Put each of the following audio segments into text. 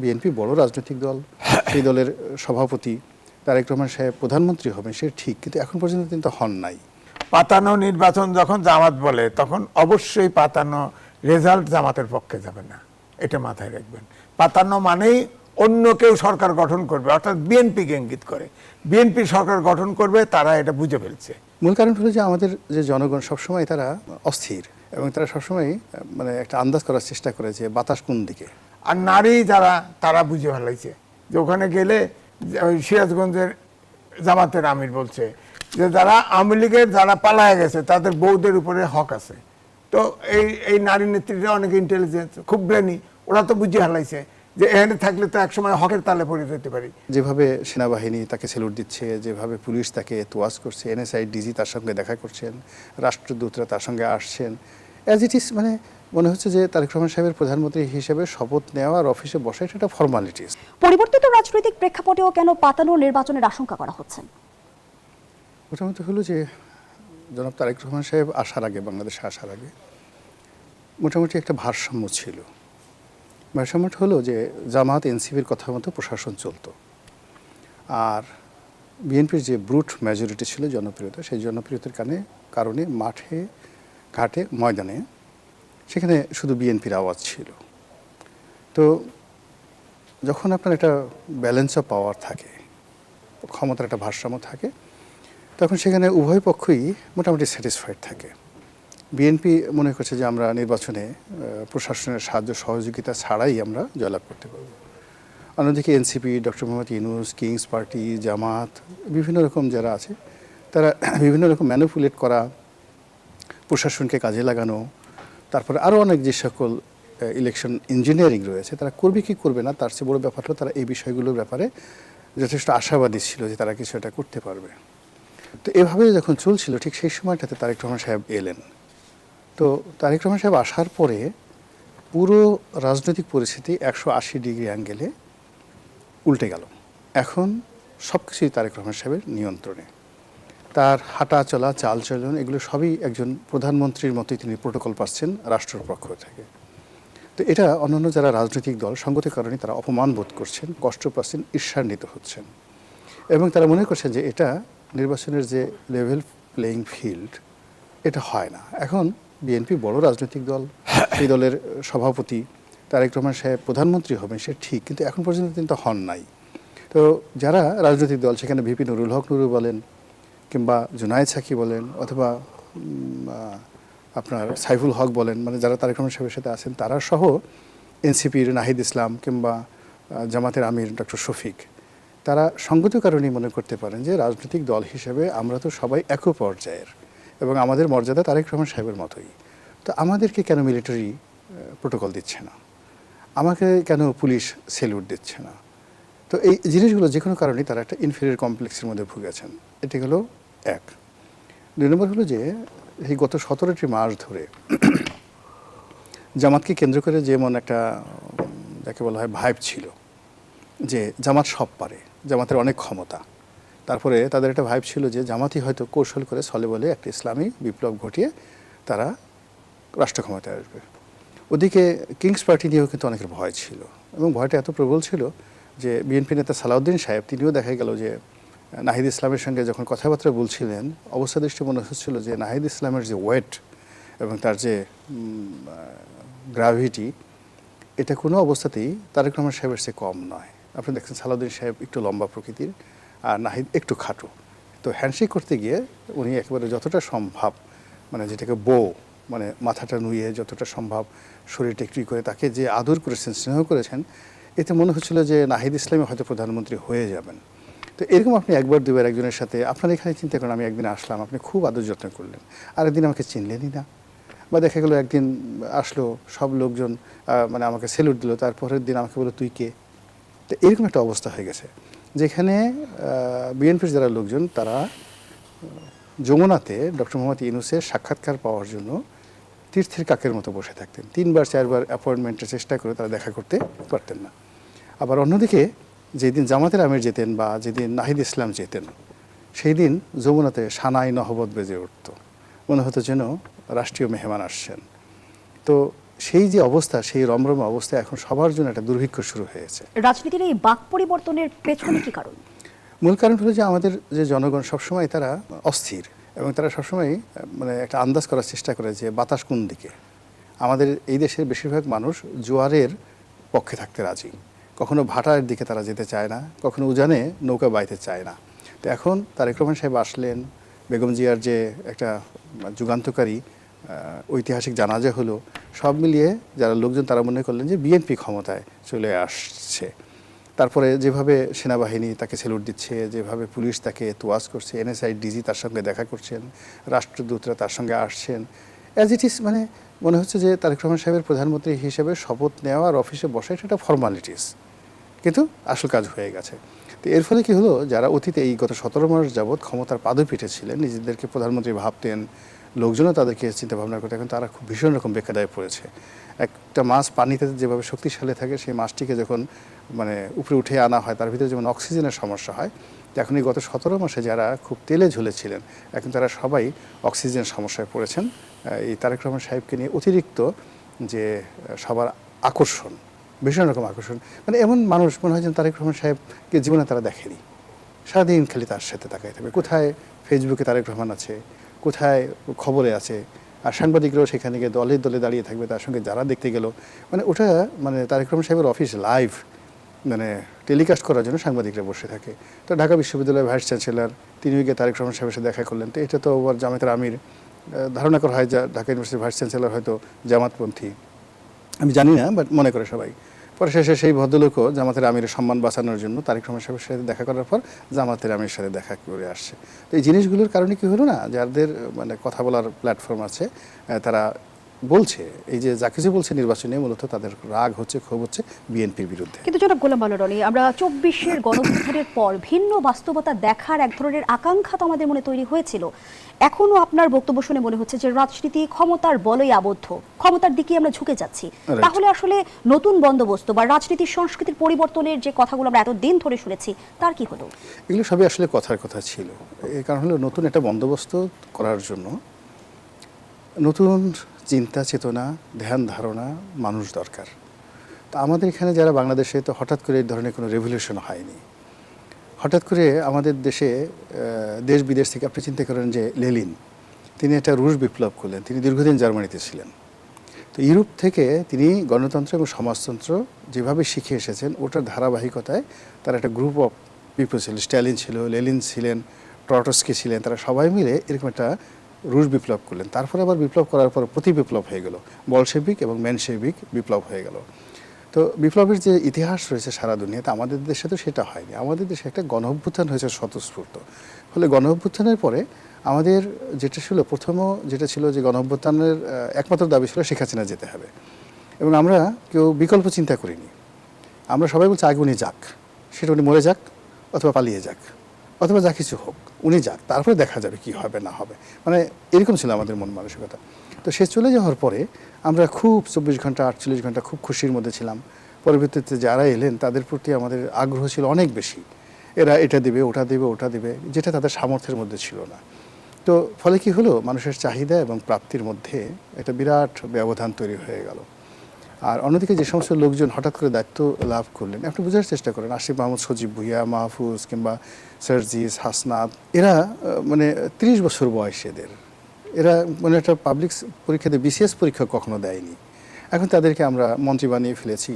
BNP বড় রাজনৈতিক দল সেই দলের সভাপতি তারেক রহমান সাহেব প্রধানমন্ত্রী হবেন সে ঠিক কিন্তু এখন পর্যন্ত কিন্তু হন নাই। পাতানো নির্বাচন যখন জামাত বলে তখন অবশ্যই পাতানো রেজাল্ট জামাতের পক্ষে যাবে না এটা মাথায় রাখবেন। পাতানো মানেই অন্য কেউ সরকার গঠন করবে অর্থাৎ বিএনপিকে ইঙ্গিত করে। বিএনপি সরকার গঠন করবে তারা এটা বুঝে ফেলছে। মূল কারণ হলো যে আমাদের যে জনগণ সবসময় তারা অস্থির এবং তারা সবসময় মানে একটা আন্দাজ করার চেষ্টা করে যে বাতাস কোন দিকে। আর নারী যারা, তারা বুঝে ফেলাইছে। যে ওখানে গেলে সিরাজগঞ্জের জামাতের আমির বলছে যে যারা আওয়ামী লীগের যারা পালায় গেছে, তাদের বউদের উপরে হক আছে। তো এই এই নারী নেত্রীরা অনেক ইন্টেলিজেন্স খুব ব্রেনি ওরা তো বুঝে ফেলাইছে যে এখানে থাকলে তো একসময় হকের তালে পড়ে যেতে পারি। যেভাবে সেনাবাহিনী তাকে সেলুট দিচ্ছে, যেভাবে পুলিশ তাকে তোয়াজ করছে, এনএসআই, ডিজি তার সঙ্গে দেখা করছেন, রাষ্ট্রদূতরা তার সঙ্গে আসছেন অ্যাজ ইট ইজ মানে মনে হচ্ছে যে তারেক রহমান সাহেবের প্রধানমন্ত্রী হিসেবে শপথ নেওয়া আর অফিসে বসা এটা একটা ফর্মালিটিস পরিবর্তিত রাজনৈতিক প্রেক্ষাপটেও কেন পাতানো নির্বাচনের আশঙ্কা করা হচ্ছে? মোটামুটি হলো যে জনাব তারেক রহমান সাহেব আসার আগে বাংলাদেশে আসার আগে মোটামুটি একটা ভারসাম্য ছিল। ভারসাম্যটা হলো যে জামাত এনসিপির কথা মতো প্রশাসন চলতো। আর বিএনপির যে ব্রুট মেজরিটি ছিল জনপ্রিয়তা সেই জনপ্রিয়তার কারণে কারণে মাঠে ঘাটে, ময়দানে। সেখানে শুধু বিএনপির আওয়াজ ছিল। তো যখন আপনার একটা ব্যালেন্স অফ পাওয়ার থাকে, ক্ষমতার একটা ভারসাম্য থাকে, তখন সেখানে উভয় পক্ষই মোটামুটি স্যাটিসফাইড থাকে। বিএনপি মনে করছে যে আমরা নির্বাচনে প্রশাসনের সাহায্য, সহযোগিতা ছাড়াই আমরা জয়লাভ করতে পারব। অন্যদিকে NCP, doctor Mohammad Yunus, kings party, Jamaat, বিভিন্ন রকম যারা আছে, তারা বিভিন্ন রকম ম্যানুপুলেট করা প্রশাসনকে কাজে লাগানো, তারপরে আরও অনেক যে সকল ইলেকশন ইঞ্জিনিয়ারিং রয়েছে, তারা করবে কি করবে না, তার চেয়ে বড় ব্যাপার হলো তারা এই বিষয়গুলোর ব্যাপারে যথেষ্ট আশাবাদী ছিল যে তারা কিছু একটা করতে পারবে। তো এভাবে যখন চলছিল, ঠিক সেই সময়টাতে তারেক রহমান সাহেব এলেন। তো তারেক রহমান সাহেব আসার পরে পুরো রাজনৈতিক পরিস্থিতি একশো আশি ডিগ্রি অ্যাঙ্গেলে উল্টে গেল। এখন সব কিছুই তারেক রহমান সাহেবের নিয়ন্ত্রণে। তার হাঁটা চলা চাল চলন এগুলো সবই একজন প্রধানমন্ত্রীর মতোই তিনি প্রোটোকল পাচ্ছেন রাষ্ট্রের পক্ষ থেকে। তো এটা অন্যান্য যারা রাজনৈতিক দল সঙ্গতির কারণে তারা অপমান বোধ করছেন, কষ্ট পাচ্ছেন, ঈর্ষান্বিত হচ্ছেন। এবং তারা মনে করছেন যে এটা নির্বাচনের যে লেভেল প্লেয়িং ফিল্ড এটা হয় না। এখন বিএনপি বড় রাজনৈতিক দল সেই দলের সভাপতি তারেক রহমান সাহেব প্রধানমন্ত্রী হবেন, সে ঠিক, কিন্তু এখন পর্যন্ত কিন্তু হন নাই। তো যারা রাজনৈতিক দল, সেখানে ভিপি নুরুল হক নুরু বলেন কিংবা জুনায়েদ সাকি বলেন অথবা আপনার সাইফুল হক বলেন মানে যারা তারেক রহমান সাহেবের সাথে আছেন, তারা সহ এনসিপির নাহিদ ইসলাম কিংবা জামাতের আমির ডক্টর শফিক, তারা সঙ্গত কারণেই মনে করতে পারেন যে রাজনৈতিক দল হিসেবে আমরা তো সবাই এক পর্যায়ের এবং আমাদের মর্যাদা তারেক রহমান সাহেবের মতোই। তো আমাদেরকে কেন মিলিটারি প্রোটোকল দিচ্ছে না? আমাকে কেন পুলিশ সেলুট দিচ্ছে না? তো এই জিনিসগুলো যে কোনো কারণেই তারা একটা ইনফেরিয়র কমপ্লেক্সের মধ্যে ভুগেছেন। এটি হলো এক। দুই নম্বর হলো যে, এই গত সতেরোটি মাস ধরে জামাতকে কেন্দ্র করে যেমন একটা, যাকে বলা হয় ভাইব ছিল, যে জামাত সব পারে, জামাতের অনেক ক্ষমতা। তারপরে তাদের একটা ভাইব ছিল যে জামাতই হয়তো কৌশল করে সলে বলে একটা ইসলামী বিপ্লব ঘটিয়ে তারা রাষ্ট্র ক্ষমতায় আসবে। ওদিকে কিংস পার্টি নিয়েও কিন্তু অনেকের ভয় ছিল এবং ভয়টা এত প্রবল ছিল যে বিএনপি নেতা সালাউদ্দিন সাহেব, তিনিও দেখা গেল যে নাহিদ ইসলামের সঙ্গে যখন কথাবার্তা বলছিলেন, অবস্থা দৃষ্টি মনে হচ্ছিল যে নাহিদ ইসলামের যে ওয়েট এবং তার যে গ্রাভিটি এটা কোনো অবস্থাতেই তারেক রহমান সাহেবের চেয়ে কম নয়। আপনি দেখছেন সালাউদ্দিন সাহেব একটু লম্বা প্রকৃতির আর নাহিদ একটু খাটো। তো হ্যান্ডশেক করতে গিয়ে উনি একেবারে যতটা সম্ভব মানে যেটাকে বো মানে মাথাটা নুয়ে যতটা সম্ভব শরীরটা একটু করে তাকে যে আদর করেছেন, স্নেহ করেছেন, এতে মনে হচ্ছিল যে নাহিদ ইসলামী হয়তো প্রধানমন্ত্রী হয়ে যাবেন। তো এরকম আপনি একবার দুবার একজনের সাথে, আপনার এখানে চিন্তা করেন, আমি একদিন আসলাম, আপনি খুব আদর যত্ন করলেন। আরেকদিন আমাকে চিনলেনই না। বা দেখা গেলো একদিন আসলো, সব লোকজন মানে আমাকে সেলুট দিল, তারপরের দিন আমাকে বলল, তুই কে? তো এরকম একটা অবস্থা হয়ে গেছে। যেখানে বিএনপির যারা লোকজন, তারা যমুনাতে ডক্টর মোহাম্মদ ইউনুসের সাক্ষাৎকার পাওয়ার জন্য তীর্থের কাকের মতো বসে থাকতেন। তিনবার, চারবার অ্যাপয়েন্টমেন্টের চেষ্টা করে তারা দেখা করতে পারতেন না। আবার অন্যদিকে যেদিন জামাতের আমির যেতেন বা যেদিন নাহিদ ইসলাম যেতেন সেই দিন যমুনাতে সানাই নহবত বেজে উঠত। মনে হতো যেন রাষ্ট্রীয় মেহমান আসছেন। তো সেই যে অবস্থা সেই রমরম অবস্থা এখন সবার জন্য একটা দুর্ভিক্ষ শুরু হয়েছে। রাজনীতির এই বাক পরিবর্তনের পেছনে কি কারণ? মূল কারণ হলো যে আমাদের যে জনগণ সবসময় তারা অস্থির এবং তারা সবসময় মানে একটা আন্দাজ করার চেষ্টা করে যে বাতাস কোন দিকে। আমাদের এই দেশের বেশিরভাগ মানুষ জোয়ারের পক্ষে থাকতে রাজি। কখনো ভাটার দিকে তারা যেতে চায় না, কখনো উজানে নৌকা বাইতে চায় না। তো এখন তারেক রহমান সাহেব আসলেন, বেগম জিয়ার যে একটা যুগান্তকারী ঐতিহাসিক জানাজা হলো, সব মিলিয়ে যারা লোকজন তারা মনে করলেন যে বিএনপি ক্ষমতায় চলে আসছে। তারপরে যেভাবে সেনাবাহিনী তাকে সেলুট দিচ্ছে, যেভাবে পুলিশ তাকে তোয়াজ করছে, এনএসআই, ডিজি তার সঙ্গে দেখা করছেন, রাষ্ট্রদূতরা তার সঙ্গে আসছেন অ্যাজ ইট ইজ মানে মনে হচ্ছে যে তারেক রহমান সাহেবের প্রধানমন্ত্রী হিসেবে শপথ নেওয়া আর অফিসে বসা এটা একটা ফর্মালিটিস কিন্তু আসল কাজ হয়ে গেছে। তো এর ফলে কি হলো? যারা অতীতে এই গত সতেরো মাস যাবৎ ক্ষমতার পাদপীঠে ছিলেন, নিজেদেরকে প্রধানমন্ত্রী ভাবতেন, লোকজনও তাদেরকে চিন্তা ভাবনা করতে এখন তারা খুব ভীষণ রকম বেকাদায় পড়েছে। একটা মাছ পানিতে যেভাবে শক্তিশালী থাকে, সেই মাছটিকে যখন মানে উপরে উঠে আনা হয়, তার ভিতরে যেমন অক্সিজেনের সমস্যা হয় এখন এই গত সতেরো মাসে যারা খুব তেলে ঝুলেছিলেন, এখন তারা সবাই অক্সিজেন সমস্যায় পড়েছেন। এই তারেক রহমান সাহেবকে নিয়ে অতিরিক্ত যে সবার আকর্ষণ, ভীষণ রকম আকর্ষণ। মানে এমন মানুষ মনে হয় যেন তারেক রহমান সাহেবকে জীবনে তারা দেখেনি। সারাদিন খালি তার সাথে তাকাই থাকবে কোথায় ফেসবুকে তারেক রহমান আছে, কোথায় খবরে আছে, আর সাংবাদিকরাও সেখানে গিয়ে দলে দলে দাঁড়িয়ে থাকবে, তার সঙ্গে যারা দেখতে গেল। মানে ওটা মানে তারেক রহমান সাহেবের অফিস লাইভ। মানে টেলিকাস্ট করার জন্য সাংবাদিকরা বসে থাকে। তো ঢাকা বিশ্ববিদ্যালয়ের ভাইস চ্যান্সেলর তিনি গিয়ে তারেক রহমান সাহেবের সাথে দেখা করলেন। তো এটা তো আবার জামাতের আমির ধারণা করা হয় যা ঢাকা ইউনিভার্সিটির ভাইস চ্যান্সেলর হয়তো জামাতপন্থী। আমি জানি না বাট মনে করে সবাই। পরে শেষে সেই ভদ্রলোকও জামাতের আমিরের সম্মান বাঁচানোর জন্য তারেক রহমান সাহেবের সাথে দেখা করার পর জামাতের আমির সাথে দেখা করে আসছে। তো এই জিনিসগুলোর কারণে কি হলো না, যাদের মানে কথা বলার প্ল্যাটফর্ম আছে তারা বলছে এই যে যা কিছু বলছে নির্বাচনে মূলত তাদের রাগ হচ্ছে ক্ষোভ হচ্ছে বিএনপির বিরুদ্ধে। কিন্তু জনাব গোলাম মাল্লা রনি আমরা চব্বিশের গণভোটের পর ভিন্ন বাস্তবতা দেখার এক ধরনের আকাঙ্ক্ষা তো আমাদের মনে তৈরি হয়েছিল। এখনও আপনার বক্তব্য শুনে মনে হচ্ছে যে রাজনীতি ক্ষমতার বলই আবদ্ধ। ক্ষমতার দিকে আমরা ঝুঁকে যাচ্ছি। তাহলে আসলে নতুন বন্দোবস্ত বা রাজনীতির সংস্কৃতির পরিবর্তনের যে কথাগুলো আমরা এতদিন ধরে শুনেছি তার কি হলো? এগুলো সবই আসলে কথার কথা ছিল। এই কারণ হলো নতুন একটা বন্দোবস্ত করার জন্য নতুন চিন্তা, চেতনা, ধ্যান, ধারণা মানুষ দরকার। তা আমাদের এখানে যারা বাংলাদেশে, তো হঠাৎ করে এই ধরনের কোনো রেভলিউশন হয়নি। হঠাৎ করে আমাদের দেশে দেশ বিদেশ থেকে আপনি চিন্তা করেন যে লেলিন তিনি একটা রুশ বিপ্লব করলেন, তিনি দীর্ঘদিন জার্মানিতে ছিলেন। তো ইউরোপ থেকে তিনি গণতন্ত্র এবং সমাজতন্ত্র যেভাবে শিখে এসেছেন, ওটার ধারাবাহিকতায় তার একটা গ্রুপ অফ পিপল ছিল, স্ট্যালিন ছিল লেলিন ছিলেন, ট্রটস্কি ছিলেন, তারা সবাই মিলে এরকম একটা রুশ বিপ্লব করলেন। তারপরে আবার বিপ্লব করার পর প্রতি বিপ্লব হয়ে গেল। বলশেবিক এবং ম্যানশেবিক বিপ্লব হয়ে গেল। তো বিপ্লবের যে ইতিহাস রয়েছে সারা দুনিয়াতে, আমাদের দেশে তো সেটা হয়নি। আমাদের দেশে একটা গণ অভ্যুত্থান হয়েছে স্বতঃস্ফূর্ত। ফলে গণ অভ্যুত্থানের পরে আমাদের যেটা ছিল, প্রথম যেটা ছিল যে গণ অভ্যুত্থানের একমাত্র দাবি ছিল শেখ হাসিনা যেতে হবে। এবং আমরা কেউ বিকল্প চিন্তা করিনি। আমরা সবাই বলছি, আগে উনি যাক। সেটা উনি মরে যাক অথবা পালিয়ে যাক। অথবা যা কিছু হোক, উনি যাক, তারপরে দেখা যাবে কি হবে, না হবে। মানে এরকম ছিল আমাদের মন মানসিকতা। তো সে চলে যাওয়ার পরে আমরা খুব চব্বিশ ঘণ্টা, আটচল্লিশ ঘণ্টা খুব খুশির মধ্যে ছিলাম। পরবর্তীতে যারা এলেন, তাদের প্রতি আমাদের আগ্রহ ছিল অনেক বেশি। এরা এটা দেবে, ওটা দেবে ওটা দেবে, যেটা তাদের সামর্থ্যের মধ্যে ছিল না। তো ফলে কি হলো? মানুষের চাহিদা এবং প্রাপ্তির মধ্যে একটা বিরাট ব্যবধান তৈরি হয়ে গেল। আর অন্যদিকে যে সমস্ত লোকজন হঠাৎ করে দায়িত্ব লাভ করলেন, আপনি বোঝার চেষ্টা করেন আশিফ মাহমুদ, সজীব ভুইয়া, মাহফুজ কিংবা সার্জিস, হাসনাত, এরা মানে ত্রিশ বছর বয়স এদের। এরা মানে একটা পাবলিক পরীক্ষাতে বিসিএস পরীক্ষা কখনো দেয়নি। এখন তাদেরকে আমরা মন্ত্রী বানিয়ে ফেলেছি,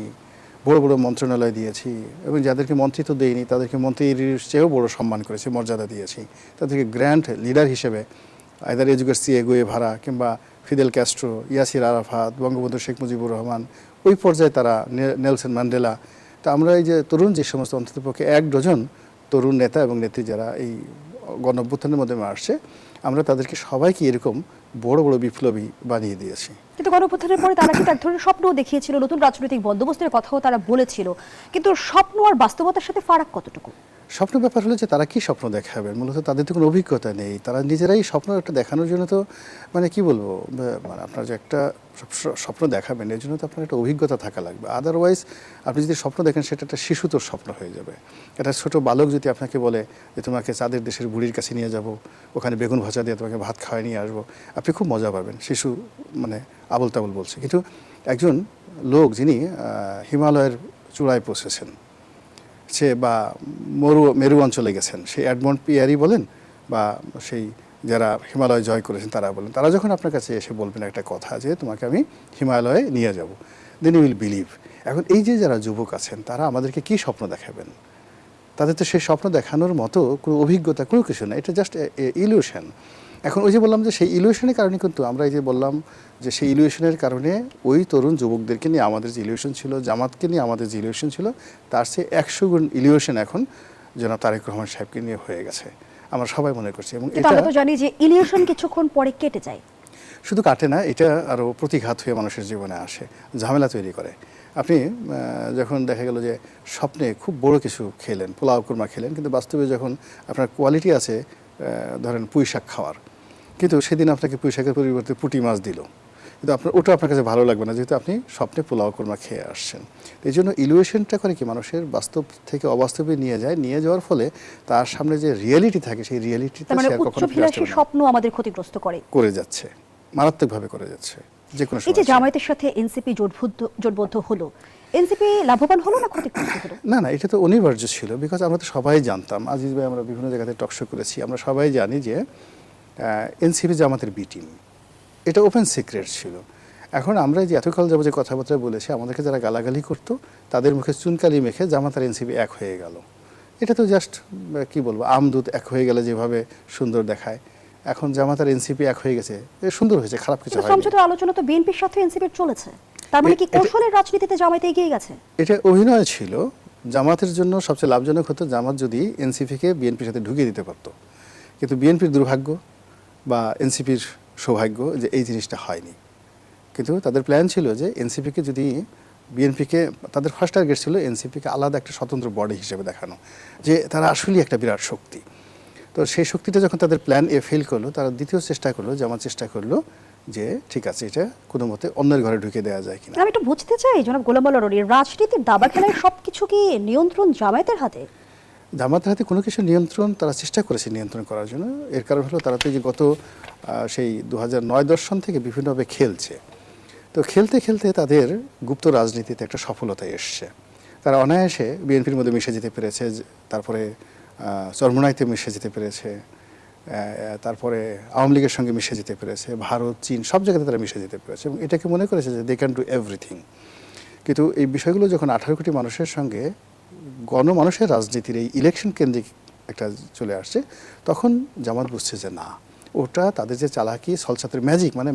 বড় বড় মন্ত্রণালয় দিয়েছি এবং যাদেরকে মন্ত্রী তো দেয়নি, তাদেরকে মন্ত্রীর চেয়েও বড় সম্মান করেছি, মর্যাদা দিয়েছি। তাদেরকে গ্র্যান্ড লিডার হিসেবে আয়দার এজুকের সি এগোয়ে ভাড়া কিংবা Fidel Castro, Yasser Arafat, Bangabandhu Sheikh Mujibur Rahman, ওই পর্যায়ে তারা নেলসন ম্যান্ডেলা। তা আমরা এই যে তরুণ যে সমস্ত অন্ততপক্ষে এক ডজন তরুণ নেতা এবং নেত্রী যারা এই গণ অভ্যুত্থানের মাধ্যমে আসছে, আমরা তাদেরকে সবাইকে এরকম বড় বড় বিপ্লবী বানিয়ে দিয়েছি। কিন্তু গণপ্রথানের পরে তারা কিন্তু এক ধরনের স্বপ্নও দেখিয়েছিল, নতুন রাজনৈতিক বন্দোবস্তের কথাও তারা বলেছিল। কিন্তু স্বপ্ন আর বাস্তবতার সাথে ফারাক কতটুকু? স্বপ্ন ব্যাপার হলো যে তারা কি স্বপ্ন দেখাবে? মূলত তাদের তো কোনো অভিজ্ঞতা নেই। তারা নিজেরাই স্বপ্ন একটা দেখানোর জন্য তো মানে কি বলব মানে আপনার যে একটা স্বপ্ন দেখাবেন, এর জন্য তো আপনার একটা অভিজ্ঞতা থাকা লাগবে। আদারওয়াইজ আপনি যদি স্বপ্ন দেখেন, সেটা একটা শিশুতোর স্বপ্ন হয়ে যাবে। একটা ছোট বালক যদি আপনাকে বলে যে, তোমাকে চাঁদের দেশের বুড়ির কাছে নিয়ে যাব, ওখানে বেগুন ভাজা দিয়ে তোমাকে ভাত খাওয়াই নিয়ে আসব। আপনি খুব মজা পাবেন। শিশু মানে আবল তাবল বলছে। কিন্তু একজন লোক যিনি হিমালয়ের চূড়ায় পৌঁছেছেন সে বা মরু, মেরু অঞ্চলে গেছেন, সেই অ্যাডমন্ড পিয়ারি বলেন বা সেই যারা হিমালয় জয় করেছেন তারা বলেন। তারা যখন আপনার কাছে এসে বলবেন একটা কথা যে তোমাকে আমি হিমালয়ে নিয়ে যাব দেন ইউ উইল বিলিভ এখন এই যে যারা যুবক আছেন, তারা আমাদেরকে কি স্বপ্ন দেখাবেন? তাদের তো সেই স্বপ্ন দেখানোর মতো কোনো অভিজ্ঞতা কোনো কিছু না, এটা জাস্ট ইলিউশন এখন ওই যে বললাম যে সেই ইলিউশনের কারণে কিন্তু আমরা এই যে বললাম যে সেই ইলিউশনের কারণে ওই তরুণ যুবকদেরকে নিয়ে আমাদের যে ইলিউশন ছিল জামাতকে নিয়ে আমাদের যে ইলিউশন ছিল তার চেয়ে একশো গুণ ইলিউশন এখন জনাব তারেক রহমান সাহেবকে নিয়ে হয়ে গেছে। আমরা সবাই মনে করছি এবং এটা আমরা তো জানি যে ইলিউশন কিছুক্ষণ পরে কেটে যায়। শুধু কাটে না এটা আরও প্রতিঘাত হয়ে মানুষের জীবনে আসে ঝামেলা তৈরি করে। আপনি যখন দেখা গেল যে স্বপ্নে খুব বড় কিছু খেলেন পোলাও কুরমা খেলেন কিন্তু বাস্তবে যখন আপনার কোয়ালিটি আছে ধরেন পুঁই শাক খাওয়ার। কিন্তু সেদিন আপনাকে পুঁই শাকের পরিবর্তে পুঁটি মাছ দিল। কিন্তু আপনার ওটা আপনার কাছে ভালো লাগবে না যেহেতু আপনি স্বপ্নে পোলাও কুরমা খেয়ে আসছেন। এই জন্য ইলুয়েশনটা করে কি মানুষের বাস্তব থেকে অবাস্তবে নিয়ে যায় নিয়ে যাওয়ার ফলে তার সামনে যে রিয়েলিটি থাকে সেই রিয়েলিটিটা তার মানে সে কখনো। স্বপ্ন আমাদের ক্ষতিগ্রস্ত করে। করে যাচ্ছে। মারাত্মকভাবে করে যাচ্ছে। যে কোনো এই যে জামায়াতের সাথে এনসিপি জোটবদ্ধ জোটবদ্ধ হলো এনসিপি লাভবান হলো না ক্ষতিগ্রস্ত হলো? না না এটা তো অনিবার্য ছিল বিকজ আমরা তো সবাই জানতাম আজিজ ভাই আমরা বিভিন্ন জায়গাতে টকশো করেছি আমরা সবাই জানি যে এনসিপি জামাতের বি টিম এটা ওপেন সিক্রেট ছিল। এখন আমরা যে এতকাল যাব যে কথাবার্তা বলেছি আমাদেরকে যারা গালাগালি করতো তাদের মুখে চুনকালি মেখে জামাত আর এনসিপি এক হয়ে গেল। এটা তো জাস্ট কি বলব আমদুত এক হয়ে গেলে যেভাবে সুন্দর দেখায় এখন জামাত আর এনসিপি এক হয়ে গেছে সুন্দর হয়েছে খারাপ কিছু সমঝোতার আলোচনা তো বিএনপির সাথে এনসিপির চলেছে। তার মানে কি এটা- কৌশলের রাজনীতিতে জামায়াতে এগিয়ে গেছে? এটা অভিনয় ছিল। জামাতের জন্য সবচেয়ে লাভজনক হতো জামাত যদি এনসিপিকে বিএনপির সাথে ঢুকিয়ে দিতে পারতো। কিন্তু বিএনপির দুর্ভাগ্য বা এনসিপির সৌভাগ্য যে এই জিনিসটা হয়নি। কিন্তু তাদের প্ল্যান ছিল যে এনসিপিকে যদি বিএনপিকে তাদের ফার্স্ট টার্গেট ছিল এনসিপিকে আলাদা একটা স্বতন্ত্র বডি হিসেবে দেখানো যে তারা আসলেই একটা বিরাট শক্তি। তো সেই শক্তিটা যখন তাদের প্ল্যান এ ফেল করল তারা দ্বিতীয় চেষ্টা করল জামাত চেষ্টা করল যে ঠিক আছে এটা কোনো মতে অন্যের ঘরে ঢুকে দেওয়া যায় কিনা। আমি একটু বুঝতে চাই জনাব গোলাম রনি রাজনীতির দাবা খেলায় সবকিছু কি নিয়ন্ত্রণ জামায়াতের হাতে? জামাতের হাতে কোনো কিছু নিয়ন্ত্রণ তারা চেষ্টা করেছে নিয়ন্ত্রণ করার জন্য। এর কারণ হলো তারা তো যে গত সেই দু হাজার নয় দশ সন থেকে বিভিন্নভাবে খেলছে। তো খেলতে খেলতে তাদের গুপ্ত রাজনীতিতে একটা সফলতা এসছে। তারা অনায়াসে বিএনপির মধ্যে মিশে যেতে পেরেছে তারপরে চরমোনাইতে মিশে যেতে পেরেছে। তারপরে আওয়ামী লীগের সঙ্গে মিশে যেতে পেরেছে, ভারত, চীন, সব জায়গাতে তারা মিশে যেতে পেরেছে এবং এটাকে মনে করেছে যে দে ক্যান ডু এভরিথিং কিন্তু এই বিষয়গুলো যখন আঠারো কোটি মানুষের সঙ্গে গণমানুষের রাজনীতির এই ইলেকশন কেন্দ্রিক একটা চলে আসছে, তখন জামাত বুঝছে যে না, ওটা তাদের যে চালাকি সলসাতের ম্যাজিক মানে